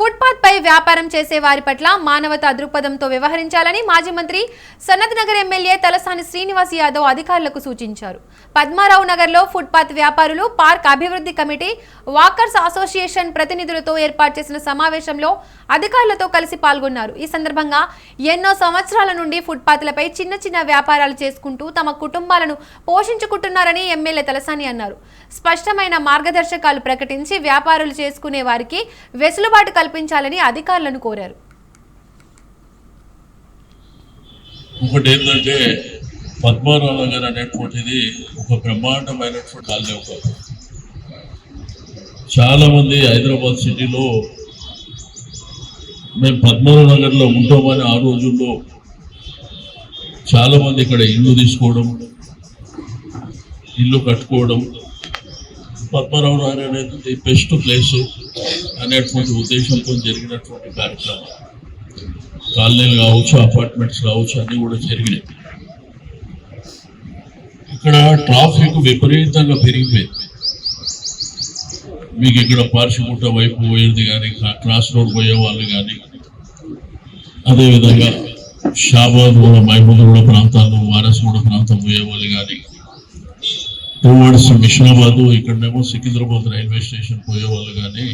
Footpath పై వ్యాపారం చేసే వారి పట్ల మానవతా దృక్పథంతో వ్యవహరించాలని మాజీ మంత్రి సనత్ నగర్ ఎమ్మెల్యే తలసాని శ్రీనివాస్ యాదవ్ అధికారులకు సూచించారు. పద్మారావు నగర్లో ఫుట్పాత్ వ్యాపారులు పార్క్ అభివృద్ధి కమిటీ వాకర్స్ అసోసియేషన్ ప్రతినిధులతో ఏర్పాటు చేసిన సమావేశంలో అధికారులతో కలిసి పాల్గొన్నారు. ఈ సందర్భంగా ఎన్నో సంవత్సరాల నుండి ఫుట్పాత్లపై చిన్న చిన్న వ్యాపారాలు చేసుకుంటూ తమ కుటుంబాలను పోషించుకుంటున్నారని ఎమ్మెల్యే తలసాని అన్నారు. స్పష్టమైన మార్గదర్శకాలు ప్రకటించి వ్యాపారులు చేసుకునే వారికి వెసులుబాటు కల్పించాలని అధికారులను కోరారు. ఒకటి ఏంటంటే పద్మారావు నగర్ అనేటువంటిది ఒక బ్రహ్మాండమైనటువంటి కాలనీ ఒక చాలా మంది హైదరాబాద్ సిటీలో మేము పద్మారావు నగర్లో ఉంటామని ఆ రోజుల్లో చాలామంది ఇక్కడ ఇల్లు తీసుకోవడం ఇల్లు కట్టుకోవడం పద్మరావు గారు అనేది బెస్ట్ ప్లేస్ అనేటువంటి ఉద్దేశంతో జరిగినటువంటి కార్యక్రమం. కాలనీలు కావచ్చు అపార్ట్మెంట్స్ కావచ్చు అన్నీ కూడా జరిగినాయి. ఇక్కడ ట్రాఫిక్ విపరీతంగా పెరిగిపోయింది. మీకు ఇక్కడ పార్షిగుట్ట వైపు పోయేది కానీ క్రాస్ రోడ్ పోయే వాళ్ళు కానీ అదేవిధంగా షాబాద్ కూడా మహబూబ్గూడ ప్రాంతాల్లో వారసుగూడ ప్రాంతం పోయే వాళ్ళు కానీ టువర్డ్స్ మిషనాబాద్ ఇక్కడనేమో సికింద్రాబాద్ రైల్వే స్టేషన్ పోయే వాళ్ళు కానీ